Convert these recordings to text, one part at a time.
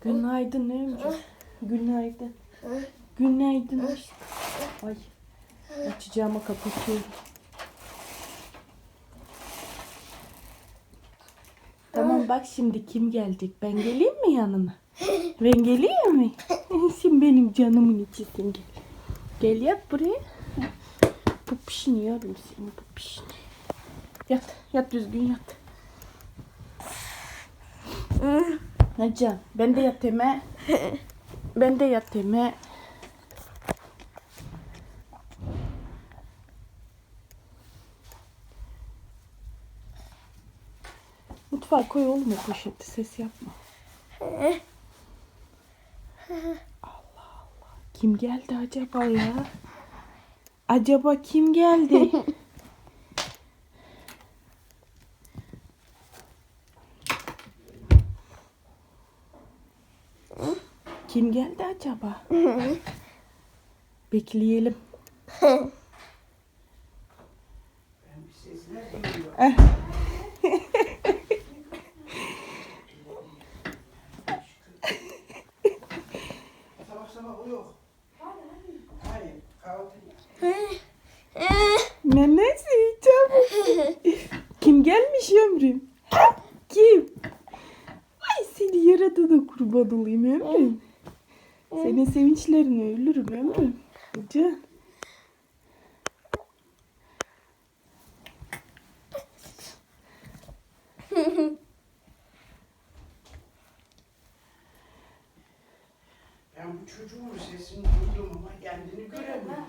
Günaydın Ömrü. Günaydın. Günaydın aşkım. Ay. Açacağımı kapatıyorum. Tamam bak şimdi kim gelecek? Ben geleyim mi yanına? Ben geleyim mi? Sen benim canımın içisin gel. Gel yat buraya. Pupişini yavrum senin pupişini. Yat, yat düzgün yat. Necan, ben de yatayım he. Ben de yatayım he. Mutfağa koy oğlum o poşeti ses yapma. Allah Allah. Kim geldi acaba ya? Acaba kim geldi? Kim geldi acaba? Bekleyelim. Eh. Nenesi çabuk. Kim gelmiş ömrüm? Kim? Ay seni yaradana kurban olayım ömrüm. Senin sevinçlerine ölürüm ömrüm. Can. Ben bu çocuğun sesini duydum ama kendini göremiyorum.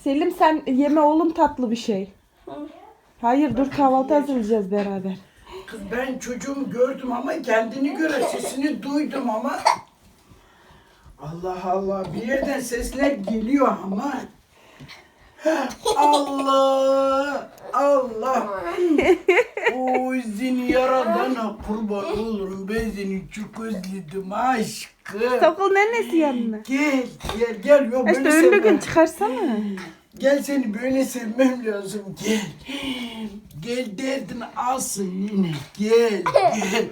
Selim sen yeme oğlum tatlı bir şey. Hayır dur kahvaltı hazırlayacağız beraber. Kız ben çocuğumu gördüm ama kendini göre sesini duydum ama. Allah Allah bir yerden sesler geliyor ama. Allah Allah. Oy seni yaradana kurban olurum ben seni çok özledim aşkım. Sokul nenesi yanına. Gel gel gel yok İşte önlü gün çıkarsana. Gel seni böyle sevmem lazım gel. Gel derdini alsın yine. Gel gel.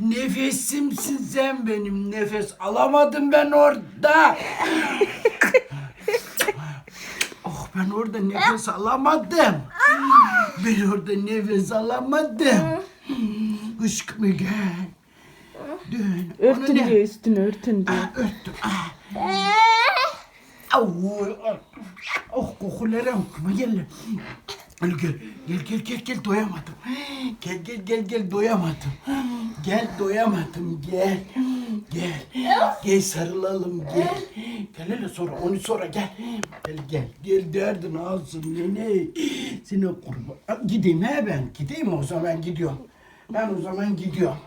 Nefesimsin sen benim. Nefes alamadım ben orada. oh ben orada nefes alamadım. Ben orada nefes alamadım. Aşkım gel. Dön. Örtün ne- diyor üstünü örtün diyor. Ah, Örttüm. Ah. Au, ah. Oh kokulara okuma gel. Gel gel gel gel gel doyamadım. Gel gel gel gel doyamadım. Gel doyamadım gel. Gel. Gel sarılalım gel. Gel hele sonra onu sonra gel. Gel gel gel derdin alsın nene. Seni kurban. Ah, Gideyim he ben. Gideyim o zaman gidiyorum. Ben o zaman gidiyorum.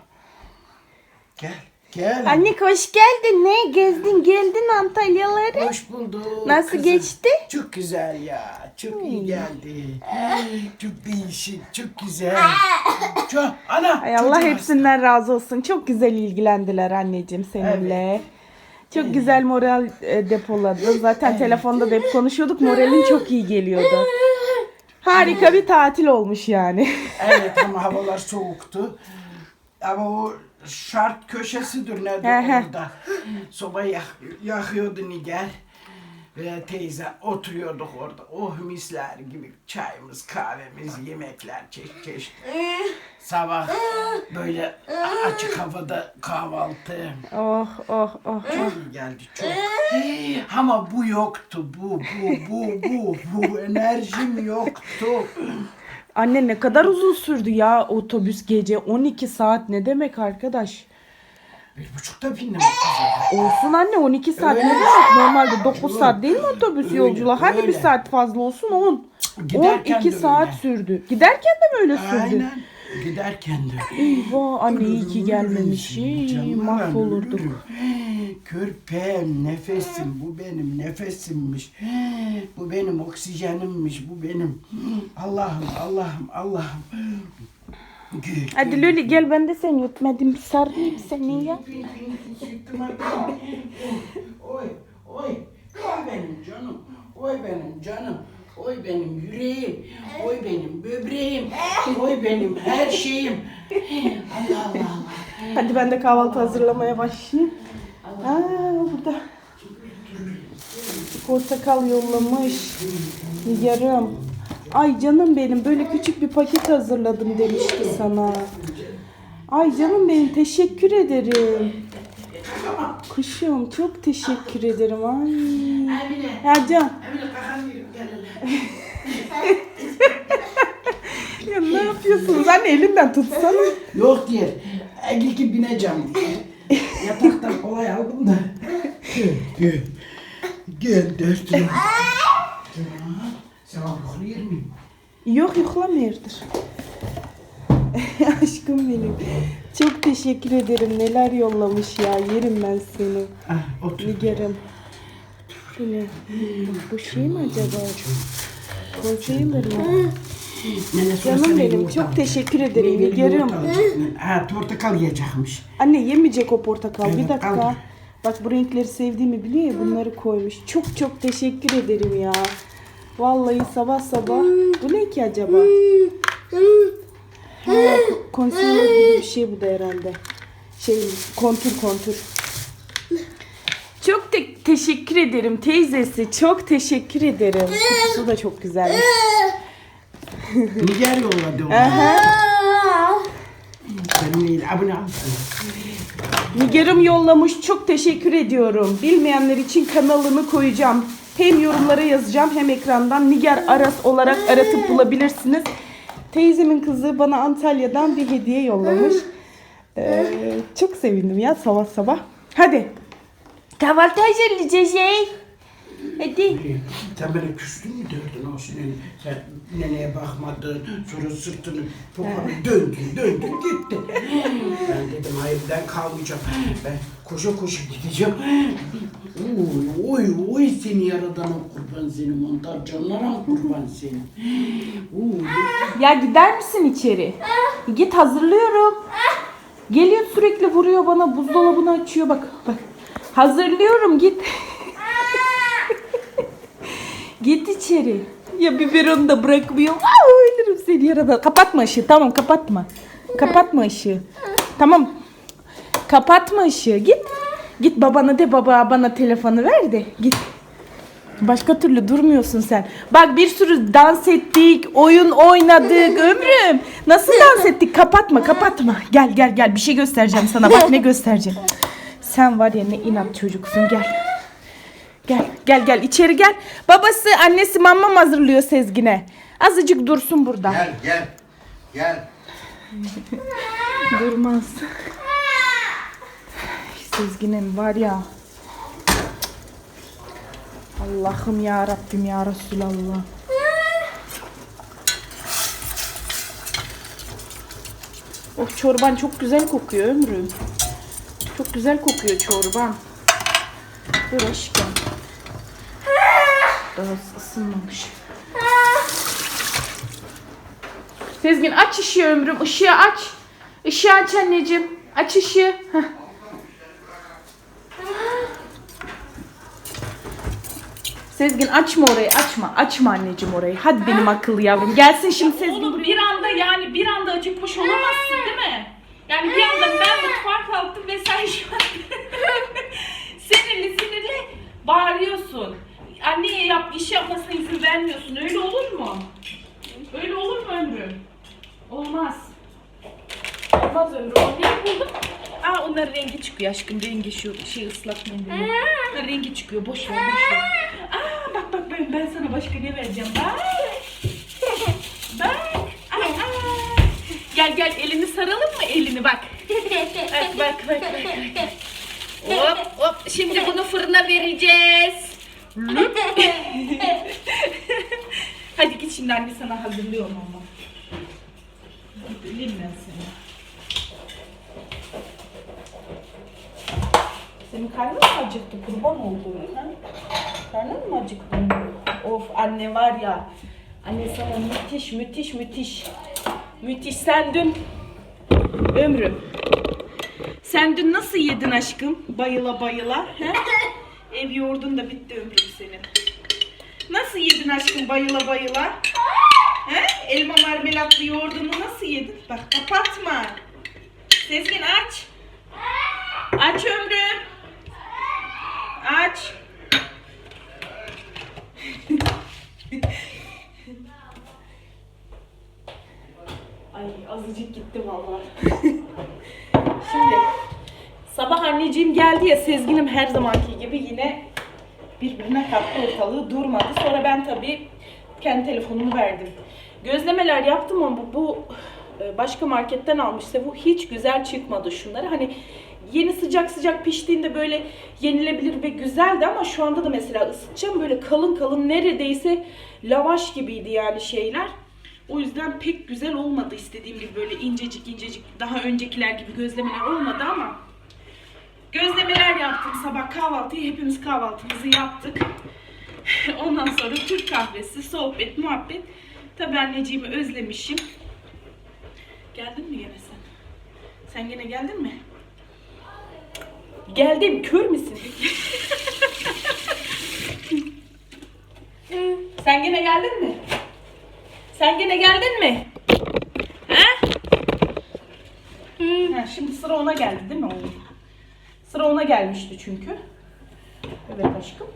Gel. Gel. Anne hoş geldin. Ne gezdin geldin Antalyaları. Hoş bulduk. Nasıl kızım. geçti? Çok güzel ya. Çok iyi geldi. Çok değişik, çok güzel. Çok, ana. Ay Allah çocuğum hepsinden razı olsun. Çok güzel ilgilendiler anneciğim seninle. Çok güzel moral e, depoladı. Zaten telefonda da hep konuşuyorduk. Moralin çok iyi geliyordu. Harika bir tatil olmuş yani. Evet ama havalar soğuktu. Ama o şart köşesidir He he. orada. Soba yak, yakıyordu Nigar. Ve teyze oturuyorduk orada. Oh misler gibi çayımız, kahvemiz, yemekler çeşit çeşit. Sabah böyle açık havada kahvaltı. Oh oh oh. Çok iyi geldi çok. Ama bu yoktu. Bu, bu, bu, bu, bu. Enerjim yoktu. Anne ne kadar uzun sürdü ya otobüs gece 12 saat ne demek arkadaş? Bir buçukta bindim. Olsun anne 12 saat ne demek? Normalde 9 saat değil mi otobüs yolculuğu? Hadi bir saat fazla olsun 10. Giderken 12 de saat öyle. sürdü. Giderken de mi öyle sürdü? Aynen. Giderken de. Eyvah anne iyi ki Ölürüm gelmemişim. canım, Mahvolurduk. Körpem, nefesim, bu benim nefesimmiş. Bu benim oksijenimmiş, bu benim. Allah'ım, Allah'ım, Allah'ım. Hadi. Loli gel ben de seni yutmadım. Sarılayım seni ya. Oy, oy, ah benim canım, oy benim canım, oy benim yüreğim. Oy benim böbreğim. Oy benim her şeyim. Allah Allah Allah. Hadi ben de kahvaltı hazırlamaya başlayayım. Aa, burada portakal yollamış. Yarım. Ay canım benim böyle küçük bir paket hazırladım demişti sana. Ay canım benim teşekkür ederim. Kuşum çok teşekkür ederim. Ay. Ya Can. Ya ne yapıyorsunuz? Anne elinden tutsana. Yok diye. İlki bineceğim. Yataktan kolay aldım da. Gel gel. Dertlim. Sen yoklayır mıyım? Yok yoklamıyordur. Aşkım benim. Çok teşekkür ederim. Neler yollamış ya. Yerim ben seni. Ah, otur. Nigar'ım. Şöyle. Bu şey mi acaba? Konteyner mı? Canım benim. Çok teşekkür ederim Nigar'ım. Ha portakal yiyecekmiş. Anne yemeyecek o portakal. Bir Evet, dakika. al. Bak bu renkleri sevdiğimi biliyor ya bunları koymuş. Çok çok teşekkür ederim ya. Vallahi sabah sabah. Bu ne ki acaba? Ha, concealer gibi bir şey bu da herhalde. Şey kontür kontür. Çok te- teşekkür ederim teyzesi. Çok teşekkür ederim. Kutusu da çok güzelmiş. Niger yolladı onu. Aha. Nigar'ım yollamış. Çok teşekkür ediyorum. Bilmeyenler için kanalını koyacağım. Hem yorumlara yazacağım hem ekrandan Nigar Aras olarak aratıp bulabilirsiniz. Teyzemin kızı bana Antalya'dan bir hediye yollamış. Ee, çok sevindim ya sabah sabah. Hadi. Kahvaltı hazırlayacağız şey. Hadi. Sen beni küstün mü dövdün o senin? Sen neneye bakmadın, sonra sırtını popanı döndün, döndün gitti. ben dedim hayır ben kalmayacağım. Ben koşa koşa gideceğim. Oy oy oy seni yaradanım kurban seni montar canlara kurban seni. Oy. Ya gider misin içeri? Git hazırlıyorum. Geliyor sürekli vuruyor bana buzdolabını açıyor bak bak. Hazırlıyorum git. git içeri. Ya biberonu da bırakmıyor. Aa, ölürüm seni yarada. Kapatma ışığı tamam kapatma. Kapatma ışığı. Tamam. Kapatma ışığı git. Git babana de baba bana telefonu ver de git. Başka türlü durmuyorsun sen. Bak bir sürü dans ettik, oyun oynadık ömrüm. Nasıl dans ettik? Kapatma, kapatma. Gel gel gel bir şey göstereceğim sana. Bak ne göstereceğim. Sen var ya ne inat çocuksun gel. Gel gel gel içeri gel. Babası annesi mamam hazırlıyor Sezgin'e. Azıcık dursun burada. Gel gel. Gel. Durmaz. Sezgin'in var ya. Allah'ım ya Rabbim ya Resulallah. Of çorban çok güzel kokuyor ömrüm. Çok güzel kokuyor çorban. Dur aşkım. Daha ısınmamış. Sezgin aç ışığı ömrüm. Işığı aç. Işığı aç anneciğim. Aç ışığı. Heh. Sezgin açma orayı açma. Açma anneciğim orayı. Hadi benim akıllı yavrum. Gelsin şimdi Sezgin. Oğlum bir anda yani bir anda acıkmış olamazsın değil mi? Yani bir anda ben mutfağa kalktım ve sen şu an sinirli sinirli bağırıyorsun. Anneye yap, iş yapmasına izin vermiyorsun. Öyle olur mu? Öyle olur mu ömrüm? Olmaz. Olmaz ömrüm. Ne buldum? Aa onların rengi çıkıyor aşkım. Rengi şu şey ıslak mendili. Rengi çıkıyor. Boş ver, boş ver. Aa bak bak ben, ben sana başka ne vereceğim. Bak. Ay, ay. Gel gel elini saralım mı elini bak. Bak bak bak. Hop hop şimdi bunu fırına vereceğiz. Hadi git şimdi anne sana hazırlıyorum ama. Bileyim ben seni. Senin karnın mı acıktı kurban olduğum? Ha? Karnın mı acıktı? Of anne var ya. Anne sana müthiş müthiş müthiş. Müthiş sen dün ömrüm. Sen dün nasıl yedin aşkım? Bayıla bayıla. He? Ev yoğurdun da bitti ömrüm senin. Nasıl yedin aşkım bayıla bayıla? He? Elma marmelatlı yoğurdunu nasıl yedin? Bak kapatma. Sezgin aç. Aç ömrüm. Aç. azıcık gitti vallahi. Şimdi sabah anneciğim geldi ya Sezgin'im her zamanki gibi yine birbirine kattı ortalığı durmadı. Sonra ben tabii kendi telefonumu verdim. Gözlemeler yaptım ama bu, bu e, başka marketten almıştı. Bu hiç güzel çıkmadı şunları. Hani yeni sıcak sıcak piştiğinde böyle yenilebilir ve güzeldi ama şu anda da mesela ısıtacağım böyle kalın kalın neredeyse lavaş gibiydi yani şeyler. O yüzden pek güzel olmadı istediğim gibi böyle incecik incecik daha öncekiler gibi gözlemeler olmadı ama gözlemeler yaptım sabah kahvaltıyı hepimiz kahvaltımızı yaptık. Ondan sonra Türk kahvesi, sohbet, muhabbet. Tabii anneciğimi özlemişim. Geldin mi gene sen? Sen gene geldin mi? Geldim, kör müsün? sen gene geldin mi? Sen gene geldin mi? He? Ha, şimdi sıra ona geldi değil mi oğlum? Sıra ona gelmişti çünkü. Evet aşkım.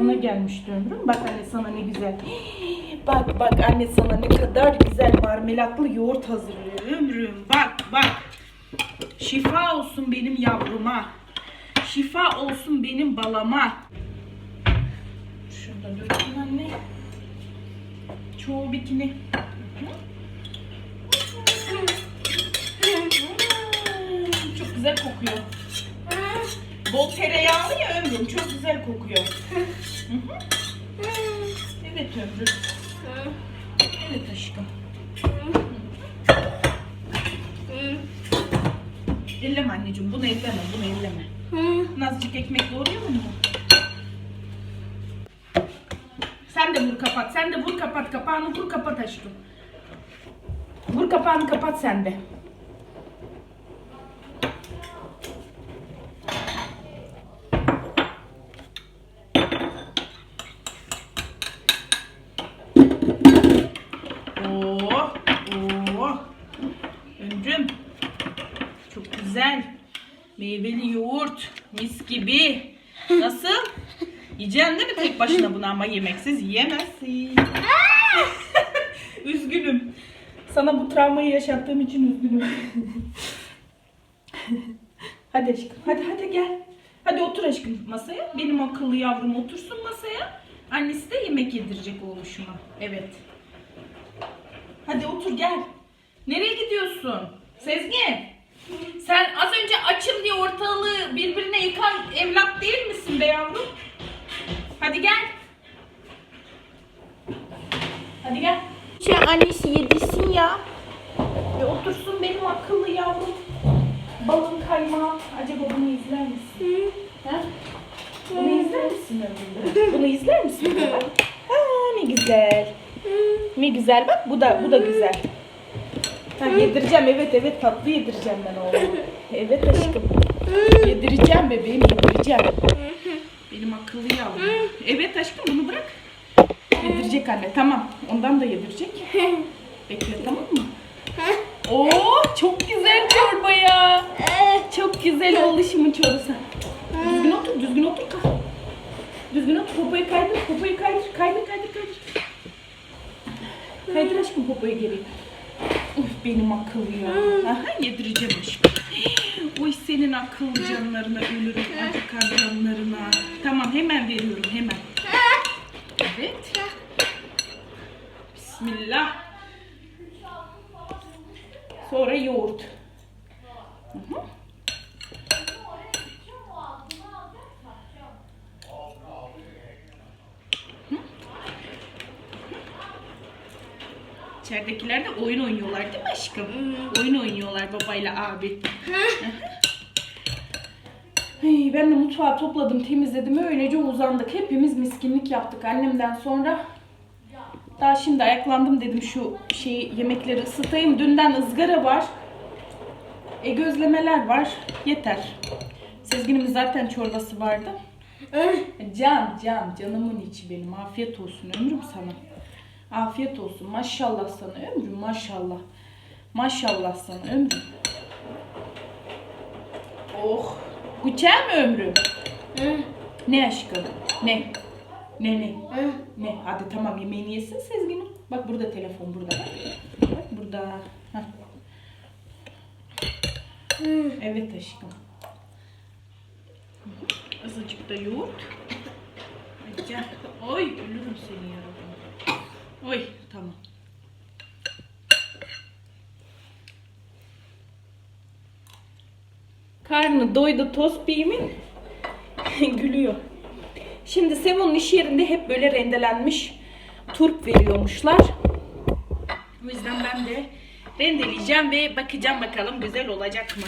Ona gelmişti ömrüm. Bak anne sana ne güzel. Bak bak anne sana ne kadar güzel marmelatlı yoğurt hazırlıyor ömrüm. Bak bak. Şifa olsun benim yavruma. Şifa olsun benim balama. Şurada dökeyim. Çoğu bikini. Çok güzel kokuyor. Bol tereyağlı ya ömrüm. Çok güzel kokuyor. Evet ömrüm. Evet aşkım. Elleme anneciğim. Bunu elleme. Bunu elleme. Nazcık ekmek doğruyor mu? Sen de vur kapat. Sen de vur kapat. Kapağını vur kapat aşkım. Vur kapağını kapat sen de. Oo, oo. Ömrüm. Çok güzel. Meyveli yoğurt. Mis gibi. Yiyeceksin değil mi tek başına bunu ama yemeksiz yiyemezsin. üzgünüm. Sana bu travmayı yaşattığım için üzgünüm. hadi aşkım. Hadi hadi gel. Hadi otur aşkım masaya. Benim akıllı yavrum otursun masaya. Annesi de yemek yedirecek oğluşuma. Evet. Hadi otur gel. Nereye gidiyorsun? Sezgin. Sen az önce açım diye ortalığı birbirine yıkan evlat değil misin be yavrum? Hadi gel. Hadi gel. Şey annesi yedirsin ya. Ve otursun benim akıllı yavrum. Balın kaymağı. Acaba bunu izler misin? Ha? Bunu izler misin ömrümde? Bunu izler misin? Ha, ne güzel. Ne güzel bak bu da bu da güzel. Ha, yedireceğim evet evet tatlı yedireceğim ben oğluma. Evet aşkım. Yedireceğim bebeğim yedireceğim. Benim akıllı yavrum. Evet aşkım bunu bırak. Yedirecek anne tamam. Ondan da yedirecek. Bekle tamam mı? Oo çok güzel çorba ya. Çok güzel oldu şimdi çorbası. Düzgün otur, düzgün otur. kalk. Düzgün otur, popoyu kaydır, popoyu kaydır, kaydır, kaydır, kaydır. Kaydır aşkım popoyu geri. Uf benim akıllı ya. Aha yedireceğim aşkım. Uy senin akıllı canlarına ölürüm, acıkan canlarına. Tamam hemen veriyorum hemen. Evet. Bismillah. Sonra yoğurt. Hı hı. İçeridekiler de oyun oynuyorlar değil mi aşkım? Oyun oynuyorlar babayla abi. Ay, ben de mutfağı topladım, temizledim. Öylece uzandık. Hepimiz miskinlik yaptık annemden sonra. Daha şimdi ayaklandım dedim şu şeyi yemekleri ısıtayım. Dünden ızgara var. E gözlemeler var. Yeter. Sezgin'in zaten çorbası vardı. Can, can, canımın içi benim. Afiyet olsun ömrüm sana. Afiyet olsun. Maşallah sana ömrüm, maşallah. Maşallah sana ömrüm. Oh. Güzel mi ömrüm? Ne aşkım? Ne? Ne ne? Ne? Hadi tamam yemeğini yesin Sezgin'im. Bak burada telefon burada. Bak, bak burada. Heh. Evet aşkım. Azıcık da yoğurt. Gel. Oy ölürüm seni yarabbim. Oy tamam. Karnı doydu tost biyimin gülüyor. Şimdi Sevo'nun iş yerinde hep böyle rendelenmiş turp veriyormuşlar. O yüzden ben de rendeleyeceğim ve bakacağım bakalım güzel olacak mı?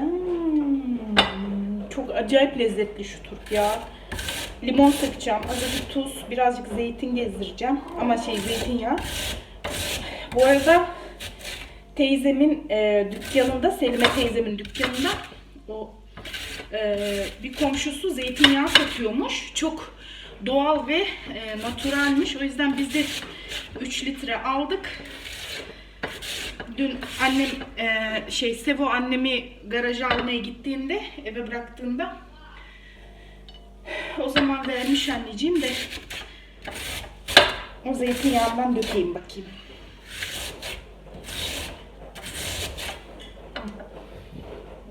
Hmm, çok acayip lezzetli şu turp ya. Limon sıkacağım, azıcık tuz, birazcık zeytin gezdireceğim. Ama şey zeytinyağı. Bu arada teyzemin e, dükkanında, Selime teyzemin dükkanında o e, bir komşusu zeytinyağı satıyormuş. Çok doğal ve e, naturalmiş. O yüzden biz de 3 litre aldık. Dün annem e, şey Sevo annemi garaja almaya gittiğinde eve bıraktığında o zaman vermiş anneciğim de o zeytinyağından dökeyim bakayım.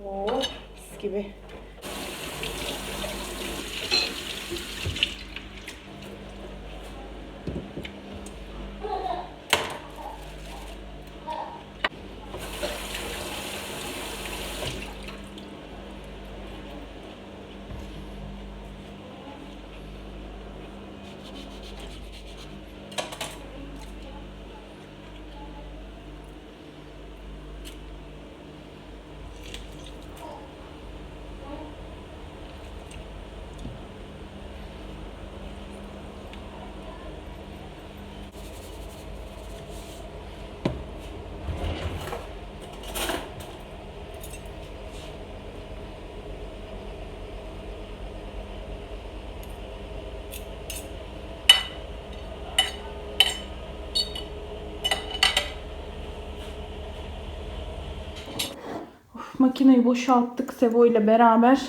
Oo, mis gibi. Of, makineyi boşalttık Sevo ile beraber.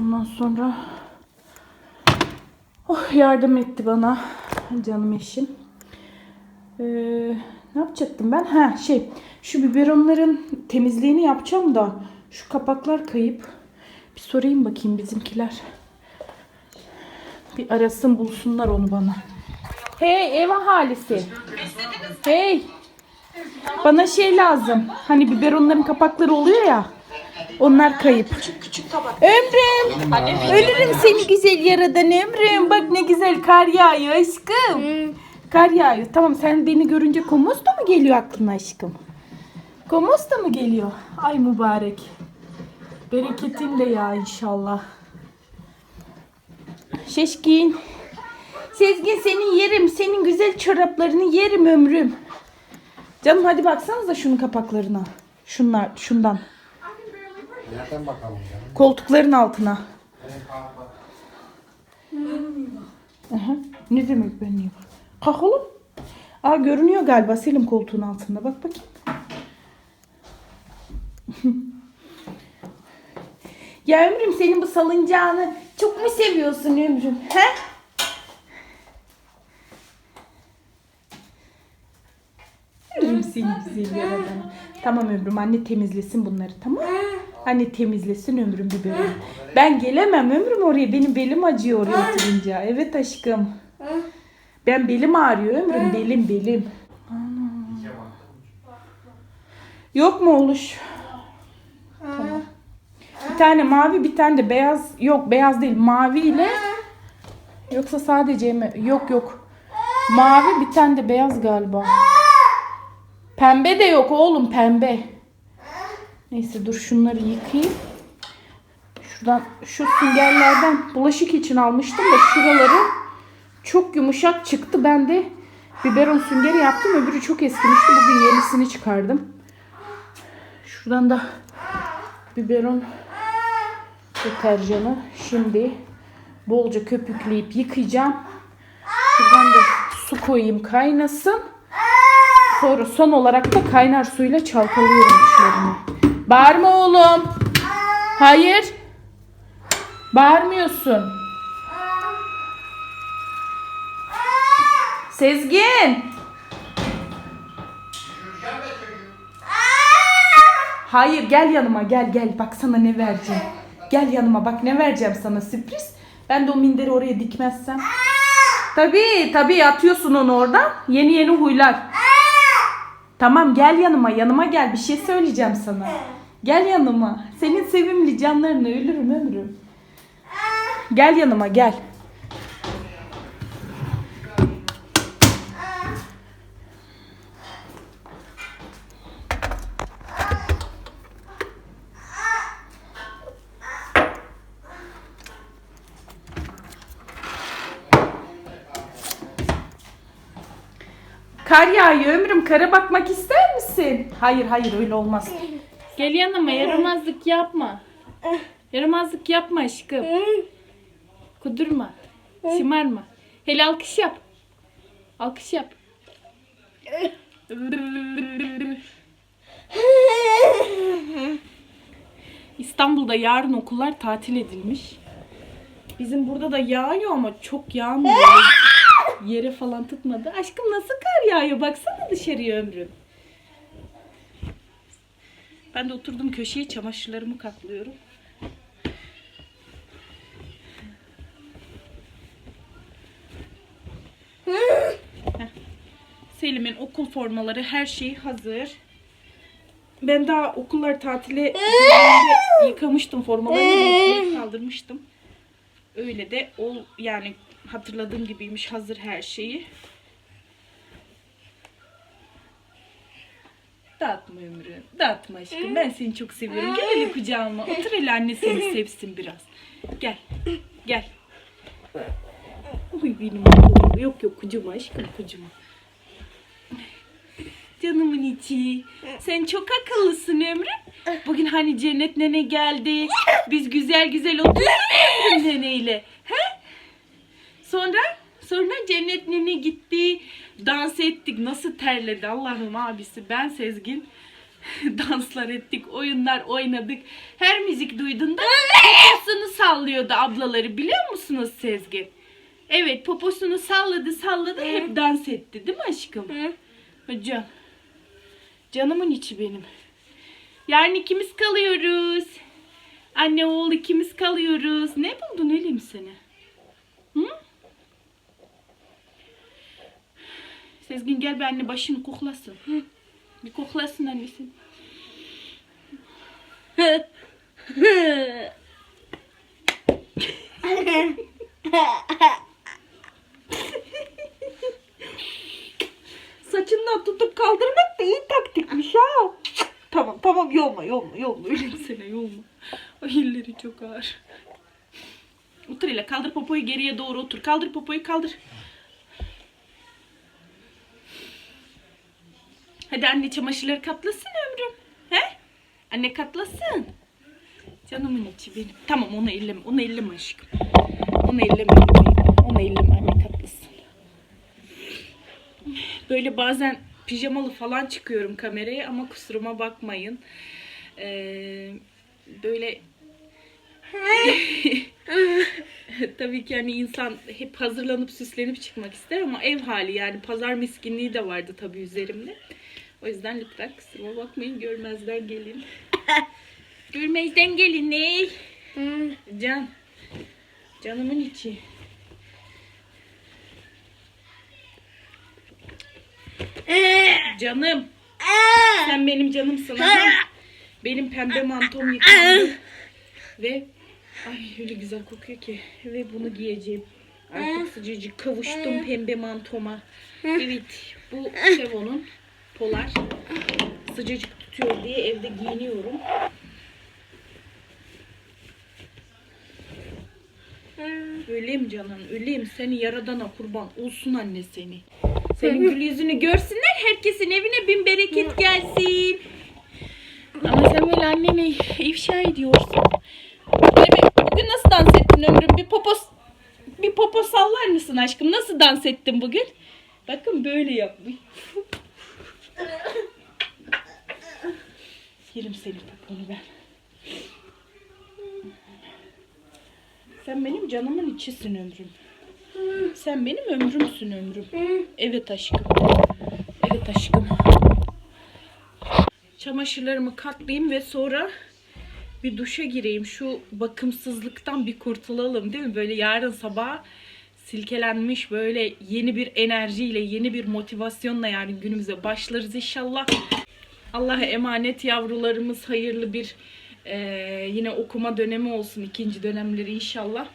Ondan sonra oh, yardım etti bana canım eşim. Ee, ne yapacaktım ben? Ha şey şu biberonların temizliğini yapacağım da şu kapaklar kayıp. Bir sorayım bakayım bizimkiler. Bir arasın bulsunlar onu bana. Hey ev ahalisi. Hey. Bana şey lazım. Hani biberonların kapakları oluyor ya. Onlar kayıp. Küçük küçük tabak. Ömrüm. Ölürüm seni güzel yaradan ömrüm. Bak ne güzel kar yağıyor aşkım. Kar yağıyor. Tamam sen beni görünce komosto mu geliyor aklına aşkım? Komosto mu geliyor? Ay mübarek. Bereketin de ya inşallah. Şeşkin. Sezgin senin yerim. Senin güzel çoraplarını yerim ömrüm. Canım hadi baksanıza şunun kapaklarına. Şunlar, şundan. Nereden bakalım canım? Koltukların altına. Aha. Ne demek ben niye bak? Kalk oğlum. Aa görünüyor galiba Selim koltuğun altında. Bak bakayım. ya Ömrüm senin bu salıncağını çok mu seviyorsun Ömrüm? He? Seni güzel yaradan. Tamam Ömrüm anne temizlesin bunları tamam Anne temizlesin Ömrüm biberi. Ben gelemem Ömrüm oraya. Benim belim acıyor oraya oturunca. Evet aşkım. Ben belim ağrıyor Ömrüm. Belim belim. Yok mu oluş? Tamam. Bir tane mavi bir tane de beyaz. Yok beyaz değil mavi ile. Yoksa sadece mi? Yok yok. Mavi bir tane de beyaz galiba. Pembe de yok oğlum pembe. Neyse dur şunları yıkayayım. Şuradan şu süngerlerden bulaşık için almıştım da şuraları çok yumuşak çıktı. Ben de Biberon süngeri yaptım. Öbürü çok eskimişti. Bugün yenisini çıkardım. Şuradan da biberon deterjanı. Şimdi bolca köpükleyip yıkayacağım. Şuradan da su koyayım kaynasın. Sonra son olarak da kaynar suyla çalkalıyorum içlerini. Bağırma oğlum. Hayır. Bağırmıyorsun. Sezgin. Hayır gel yanıma gel gel bak sana ne vereceğim. Gel yanıma bak ne vereceğim sana sürpriz. Ben de o minderi oraya dikmezsem. Tabii tabii atıyorsun onu oradan. Yeni yeni huylar. Tamam gel yanıma yanıma gel bir şey söyleyeceğim sana. Gel yanıma. Senin sevimli canlarını ölürüm ömrüm. Gel yanıma gel. Kar yağıyor ömrüm. Kara bakmak ister misin? Hayır hayır öyle olmaz. Gel yanıma yaramazlık yapma. Yaramazlık yapma aşkım. Kudurma. Şımarma. Hele alkış yap. Alkış yap. İstanbul'da yarın okullar tatil edilmiş. Bizim burada da yağıyor ama çok yağmıyor. Yere falan tutmadı. Aşkım nasıl kar yağıyor? Baksana dışarıya ömrüm. Ben de oturdum köşeye çamaşırlarımı katlıyorum. Selim'in okul formaları her şey hazır. Ben daha okullar tatile yıkamıştım formalarını kaldırmıştım. Öyle de ol yani hatırladığım gibiymiş hazır her şeyi. Dağıtma ömrü. Dağıtma aşkım. Ben seni çok seviyorum. Gel hele kucağıma. Otur hele anne seni sevsin biraz. Gel. Gel. Uy benim oğlum. Yok yok kucuma aşkım kucuma. Canımın içi. Sen çok akıllısın ömrüm. Bugün hani cennet nene geldi. Biz güzel güzel oturuyoruz neneyle. He? Sonra sonra cennet nene gitti. Dans ettik. Nasıl terledi Allah'ım abisi. Ben Sezgin. Danslar ettik, oyunlar oynadık. Her müzik duyduğunda poposunu sallıyordu ablaları biliyor musunuz Sezgin? Evet poposunu salladı salladı hep dans etti değil mi aşkım? Hocam. Canımın içi benim. Yarın ikimiz kalıyoruz. Anne oğul ikimiz kalıyoruz. Ne buldun Elim seni? Sezgin gel bir anne başını koklasın. Bir koklasın annesi. Saçından tutup kaldırmak da iyi taktikmiş ha. Tamam tamam yolma yolma yolma ölüm sene yolma. O elleri çok ağır. Otur hele kaldır popoyu geriye doğru otur. Kaldır popoyu kaldır. Hadi anne çamaşırları katlasın ömrüm. He? Anne katlasın. Canımın içi benim. Tamam onu elleme. Onu elleme aşkım. Onu elleme. Onu elleme anne katlasın. Böyle bazen pijamalı falan çıkıyorum kameraya ama kusuruma bakmayın. Ee, böyle Tabii ki hani insan hep hazırlanıp süslenip çıkmak ister ama ev hali yani pazar miskinliği de vardı tabii üzerimde. O yüzden lütfen kusuruma bakmayın görmezden gelin. Görmezden gelin ey. Can. Canımın içi. Canım. Sen benim canımsın ama benim pembe mantom yıkandı. Ve ay öyle güzel kokuyor ki. Ve bunu giyeceğim. Artık sıcacık kavuştum pembe mantoma. Evet bu Chevon'un polar. Sıcacık tutuyor diye evde giyiniyorum. Öleyim canım öleyim seni yaradana kurban olsun anne seni. Senin gül yüzünü görsünler. Herkesin evine bin bereket gelsin. Ama sen böyle anneni ifşa ediyorsun. Bugün nasıl dans ettin ömrüm? Bir popos bir popo sallar mısın aşkım? Nasıl dans ettin bugün? Bakın böyle yapmış. Yerim senin poponu ben. Sen benim canımın içisin ömrüm. Sen benim ömrümsün ömrüm. Evet aşkım. Evet aşkım. Çamaşırlarımı katlayayım ve sonra bir duşa gireyim. Şu bakımsızlıktan bir kurtulalım değil mi? Böyle yarın sabah silkelenmiş böyle yeni bir enerjiyle, yeni bir motivasyonla yarın günümüze başlarız inşallah. Allah'a emanet yavrularımız hayırlı bir eee, yine okuma dönemi olsun ikinci dönemleri inşallah.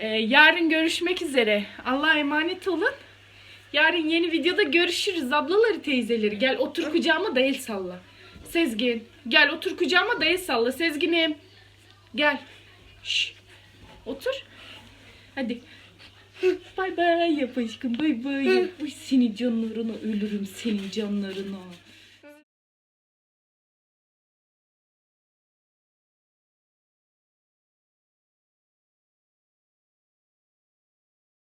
Eee, yarın görüşmek üzere. Allah'a emanet olun. Yarın yeni videoda görüşürüz ablaları teyzeleri. Gel otur kucağıma da el salla. Sezgin gel otur kucağıma da el salla. Sezgin'im gel. Şş, otur. Hadi. Bay bay yap aşkım bay bay. Uy, senin canlarına ölürüm senin canlarına.